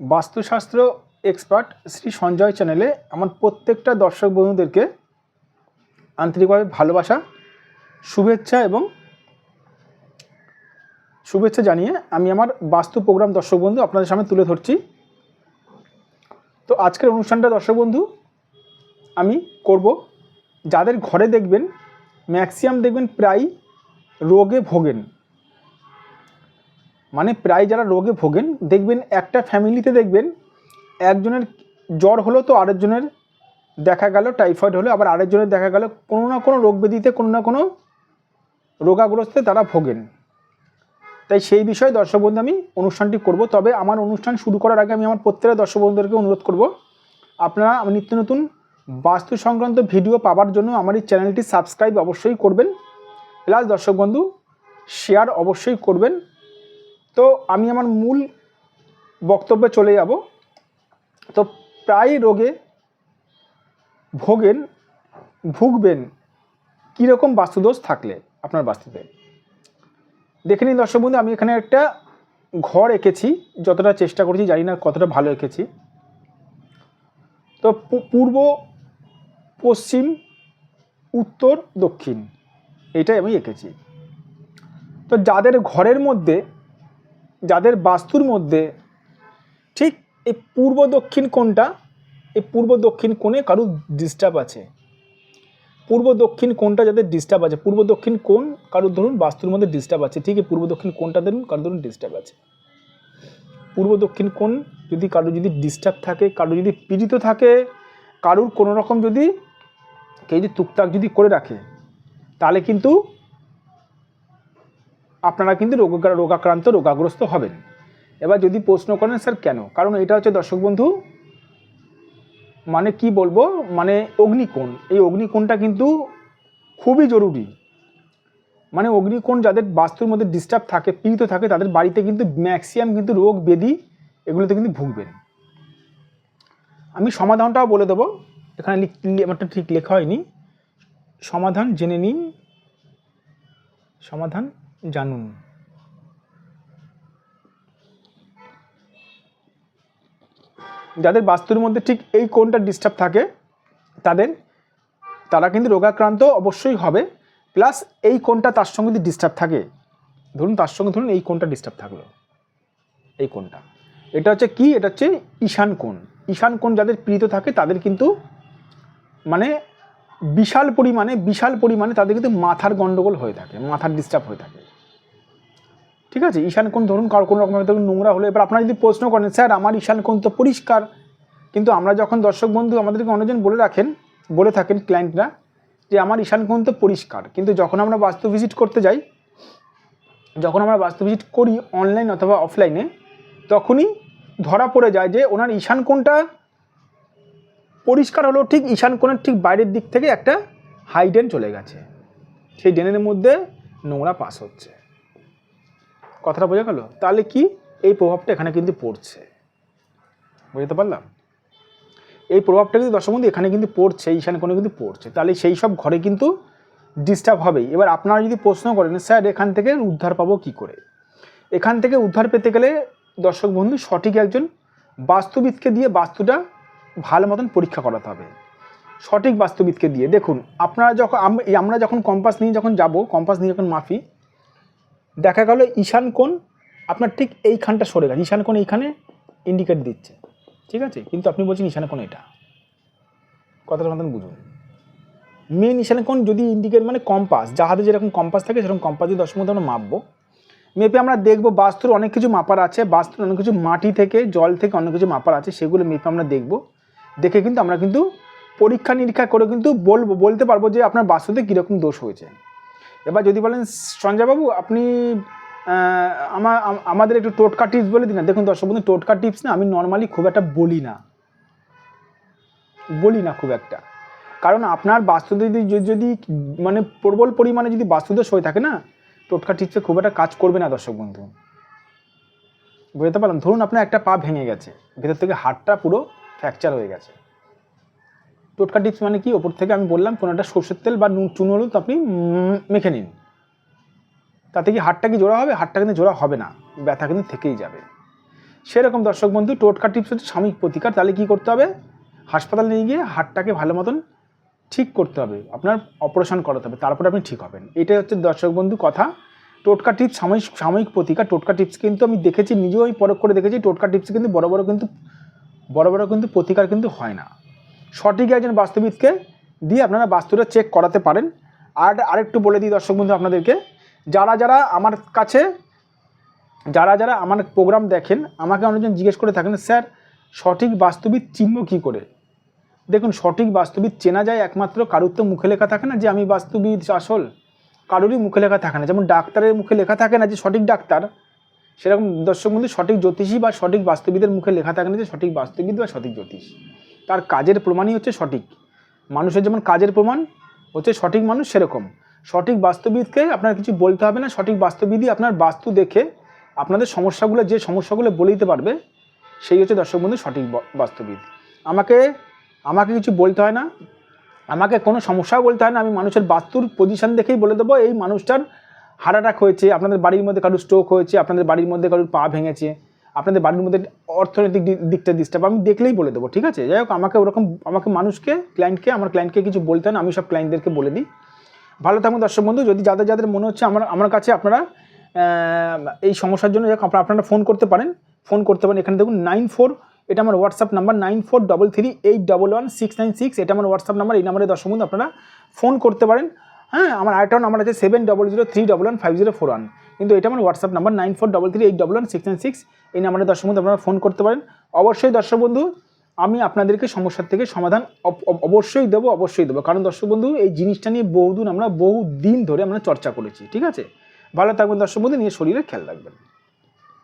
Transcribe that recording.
বাস্তুশাস্ত্র এক্সপার্ট শ্রী সঞ্জয় চ্যানেলে আমার প্রত্যেকটা দর্শক বন্ধুদেরকে আন্তরিকভাবে ভালোবাসা, শুভেচ্ছা এবং শুভেচ্ছা জানিয়ে আমি আমার বাস্তু প্রোগ্রাম দর্শক বন্ধু আপনাদের সামনে তুলে ধরছি। তো আজকের অনুষ্ঠানটা দর্শক বন্ধু, আমি করব। যাদের ঘরে দেখবেন ম্যাক্সিমাম দেখবেন প্রায় রোগে ভোগেন। মানে প্রায় যারা রোগে ভোগেন, দেখবেন একটা ফ্যামিলিতে দেখবেন, একজনের জ্বর হলো তো আরেকজনের দেখা গেল টাইফয়েড হলো, আবার আরেকজনের দেখা গেল, কোনো না কোনো রোগ ব্যাধিতে, কোনো না কোনো রোগাগ্রস্তে তারা ভোগেন। তাই সেই বিষয়ে দর্শক বন্ধু, আমি অনুষ্ঠানটি করব। তবে আমার অনুষ্ঠান শুরু করার আগে আমি আমার প্রত্যেকটা দর্শক বন্ধুদেরকে অনুরোধ করব, আপনারা নিত্য নতুন বাস্তু সংক্রান্ত ভিডিও পাওয়ার জন্য আমার এই চ্যানেলটি সাবস্ক্রাইব অবশ্যই করবেন। প্লাস দর্শক বন্ধু শেয়ার অবশ্যই করবেন। তো আমি আমার মূল বক্তব্যে চলে যাব। তো প্রায় রোগে ভোগেন, ভুগবেন কীরকম বাস্তুদোষ থাকলে আপনার বাস্তুতে? দেখে নিন দর্শক বন্ধু, আমি এখানে একটা ঘর এঁকেছি, যতটা চেষ্টা করেছি, জানি না কতটা ভালো এঁকেছি। তো পূর্ব, পশ্চিম, উত্তর, দক্ষিণ, এটাই আমি এঁকেছি। তো যাদের ঘরের মধ্যে যাদের বাস্তুর মধ্যে ঠিক এই পূর্ব দক্ষিণ কোণটা, এই পূর্ব দক্ষিণ কোণে কারুর ডিস্টার্ব আছে? পূর্ব দক্ষিণ কোণটা যাদের ডিস্টার্ব আছে, পূর্ব দক্ষিণ কোণ কারুর ধরুন বাস্তুর মধ্যে ডিস্টার্ব আছে, ঠিক পূর্ব দক্ষিণ কোণটা ধরুন কারুর ধরুন ডিস্টার্ব আছে। পূর্ব দক্ষিণ কোণ যদি কারোর যদি ডিস্টার্ব থাকে, কারোর যদি পীড়িত থাকে, কারুর কোনো রকম যদি কেউ যদি টুকটাক যদি করে রাখে, তাহলে কিন্তু আপনারা কিন্তু রোগ রোগাক্রান্ত, রোগাগ্রস্ত হবেন। এবার যদি প্রশ্ন করেন, স্যার, কেন? কারণ এটা হচ্ছে, দর্শক বন্ধু মানে কি বলব মানে অগ্নিকোণ। এই অগ্নিকোণটা কিন্তু খুবই জরুরি। মানে অগ্নিকোণ যাদের বাস্তুর মধ্যে ডিস্টার্ব থাকে, পীড়িত থাকে, তাদের বাড়িতে কিন্তু ম্যাক্সিমাম কিন্তু রোগ, ব্যাধি, এগুলোতে কিন্তু ভুগবেন। আমি সমাধানটাও বলে দেবো। এখানে আমারটা ঠিক লেখা হয়নি। সমাধান জেনে নিন। সমাধান জানুন। যাদের বাস্তুর মধ্যে ঠিক এই কোনটা ডিস্টার্ব থাকে, তাদের, তারা কিন্তু রোগাক্রান্ত অবশ্যই হবে প্লাস এই কোনটা তার সঙ্গে যদি ডিস্টার্ব থাকে, ধরুন তার সঙ্গে ধরুন এই কোনটা ডিস্টার্ব থাকল, এই কোনটা এটা হচ্ছে কি? এটা হচ্ছে ঈশান কোণ। ঈশান কোণ যাদের পীড়িত থাকে, তাদের কিন্তু মানে বিশাল পরিমাণে বিশাল পরিমাণে তাদের কিন্তু মাথার গন্ডগোল হয়ে থাকে, মাথার ডিস্টার্ব হয়ে থাকে। ঠিক আছে? ঈশান কোন, ধরুন কারও কোনো রকমের ধরুন নোংরা হলে। এবার আপনারা যদি প্রশ্ন করেন, স্যার, আমার ঈশান কোন তো পরিষ্কার? কিন্তু আমরা যখন দর্শক বন্ধু আমাদেরকে অনেকজন বলে রাখেন, বলে থাকেন ক্লায়েন্টরা যে আমার ঈশান কোন তো পরিষ্কার? কিন্তু যখন আমরা বাস্তু ভিজিট করতে যাই, যখন আমরা বাস্তু ভিজিট করি অনলাইন অথবা অফলাইনে তখনই ধরা পড়ে যায় যে, ওনার ঈশান কোণটা পরিষ্কার হলো ঠিক ঈশান কোণের ঠিক বাইরের দিক থেকে একটা হাই ড্রেন চলে গেছে। সেই ড্রেনের মধ্যে নোংরা পাস হচ্ছে। কথাটা বোঝা গেল? তাহলে কি? এই প্রভাবটা এখানে কিন্তু পড়ছে। বুঝতে পারলাম? এই প্রভাবটা কিন্তু দর্শক বন্ধু এখানে কিন্তু পড়ছে, ঈশান কোণে কিন্তু পড়ছে, তাহলে সেই সব ঘরে কিন্তু ডিস্টার্ব হবেই। এবার আপনারা যদি প্রশ্ন করেন, স্যার, এখান থেকে উদ্ধার পাবো কি করে? এখান থেকে উদ্ধার পেতে গেলে দর্শক বন্ধু সঠিক একজন বাস্তুবিদকে দিয়ে বাস্তুটা ভালো মতন পরীক্ষা করাতে হবে। সঠিক বাস্তুবিদকে দিয়ে। দেখুন, আপনারা যখন আম- আমরা যখন কম্পাস নিয়ে যখন যাব কম্পাস নিয়ে যখন মাফি দেখা গেল ঈশান কোণ আপনার ঠিক এইখানটা সরে গেছে। ঈশান কোণ এইখানে ইন্ডিকেট দিচ্ছে। ঠিক আছে? কিন্তু আপনি বলছেন ঈশান কোণ এটা। কথাটা মতন বুঝুন। মেন ঈশান কোণ যদি ইন্ডিকেট মানে কম্পাস জাহাজে যেরকম কম্পাস থাকে, সেরকম কম্পাস দিয়ে দশের মধ্যে আমরা মাপবো। মেপে আমরা দেখব বাস্তুর অনেক কিছু মাপার আছে, বাস্তুর অনেক কিছু মাটি থেকে, জল থেকে অনেক কিছু মাপার আছে, সেগুলো মেপে আমরা দেখব। দেখে কিন্তু আমরা কিন্তু পরীক্ষা নিরীক্ষা করে কিন্তু বলব, বলতে পারব যে আপনার বাস্তুতে কীরকম দোষ হয়েছে। এবার যদি বলেন, সঞ্জয়বাবু, আপনি আমার আমাদের একটু টোটকা টিপস বলে দিন না? দেখুন দর্শক বন্ধু, টোটকা টিপস না আমি নর্মালি খুব একটা বলি না। বলি না খুব একটা। কারণ আপনার বাস্তুতে যদি, যদি- মানে প্রবল পরিমাণে যদি বাস্তুদোষ হয়ে থাকে না, টোটকা টিপসে খুব একটা কাজ করবে না দর্শক বন্ধু। বুঝতে পারলাম ধরুন আপনার একটা পা ভেঙে গেছে, ভেতর থেকে হাড়টা পুরো ফ্র্যাকচার হয়ে গেছে। টোটকা টিপস মানে কি? ওপর থেকে আমি বললাম, কোনো একটা সর্ষের তেল বা নুন চুন হলুদ আপনি মেখে নিন। তাতে কি হাড়টা কি জোড়া হবে? হাড়টা কিন্তু জোড়া হবে না। ব্যথা কিন্তু থেকেই যাবে। সেরকম দর্শক বন্ধু, টোটকা টিপস হচ্ছে সাময়িক প্রতিকার। তাহলে কী করতে হবে? হাসপাতাল নিয়ে গিয়ে হাড়টাকে ভালো মতন ঠিক করতে হবে। আপনার অপারেশন করাতে হবে, তারপরে আপনি ঠিক হবেন। এটাই হচ্ছে দর্শক বন্ধু কথা। টোটকা টিপস সাময়িক সাময়িক প্রতিকার। টোটকা টিপস কিন্তু আমি দেখেছি, নিজেও আমি পরখ করে দেখেছি, টোটকা টিপস কিন্তু বড় বড় কিন্তু বড় বড় কিন্তু প্রতিকার কিন্তু হয় না। সঠিক একজন বাস্তুবিদকে দিয়ে আপনারা বাস্তুটা চেক করাতে পারেন। আর আরেকটু বলে দিই দর্শক বন্ধু আপনাদেরকে, যারা যারা আমার কাছে, যারা যারা আমার প্রোগ্রাম দেখেন, আমাকে অনেকজন জিজ্ঞেস করে থাকেন, স্যার, সঠিক বাস্তুবিদ চিহ্ন কী করে? দেখুন, সঠিক বাস্তুবিদ চেনা যায় একমাত্র কারুর তো মুখে লেখা থাকে না যে আমি বাস্তুবিদ আসল। কারোরই মুখে লেখা থাকে না। যেমন ডাক্তারের মুখে লেখা থাকে না যে সঠিক ডাক্তার। সেরকম দর্শক বন্ধু, সঠিক জ্যোতিষী বা সঠিক বাস্তুবিদের মুখে লেখা থাকে না যে সঠিক বাস্তুবিদ বা সঠিক জ্যোতিষ। তার কাজের প্রমাণই হচ্ছে সঠিক। মানুষের যেমন কাজের প্রমাণ, হচ্ছে সঠিক মানুষ সেরকম। সঠিক বাস্তুবিদকে আপনার কিছু বলতে হবে না, সঠিক বাস্তুবিদই আপনার বাস্তু দেখে আপনাদের সমস্যাগুলো, যে সমস্যাগুলো বলে দিতে পারবে, সেই হচ্ছে দর্শক বন্ধু সঠিক বাস্তুবিদ আমাকে আমাকে কিছু বলতে হয় না, আমাকে কোনো সমস্যাও বলতে হয় না, আমি মানুষের বাস্তুর পজিশন দেখেই বলে দেবো, এই মানুষটার হার্ট অ্যাটাক হয়েছে, আপনাদের বাড়ির মধ্যে কারোর স্ট্রোক হয়েছে, আপনাদের বাড়ির মধ্যে কারোর পা ভেঙেছে, আপনাদের বাড়ির মধ্যে অর্থনৈতিক দিকটা ডিস্টার্ব আমি দেখলেই বলে দেবো, ঠিক আছে? যাই হোক, আমাকে ওরকম, আমাকে মানুষকে ক্লায়েন্টকে আমার ক্লায়েন্টকে কিছু বলতে না আমি সব ক্লায়েন্টদেরকে বলে দিই। ভালো থাকুন দর্শক বন্ধু, যদি যাদের যাদের মনে হচ্ছে আমার আমার কাছে আপনারা এই সমস্যার জন্য যাক, আপনারা আপনারা ফোন করতে পারেন ফোন করতে পারেন, এখানে দেখুন নাইন ফোর এটা আমার WhatsApp number nine four double three eight double one six nine six এটা আমার হোয়াটসঅ্যাপ নাম্বার এই নাম্বারে দর্শক বন্ধু, আপনারা ফোন করতে পারেন। হ্যাঁ আমার আরেকটা নাম্বার আছে seven double zero three double one five zero four one কিন্তু এটা আমার WhatsApp number nine four double three eight double one six nine six এই নাম্বারে দর্শক বন্ধু, আপনারা ফোন করতে পারেন। অবশ্যই দর্শক বন্ধু, আমি আপনাদেরকে সমস্যার থেকে সমাধান অব- অব- অবশ্যই দেবো অবশ্যই দেবো। কারণ দর্শক বন্ধু, এই জিনিসটা নিয়ে বহুদিন আমরা বহু দিন ধরে আমরা চর্চা করেছি, ঠিক আছে? ভালো থাকবেন দর্শক বন্ধু, নিয়ে শরীরে খেয়াল রাখবেন।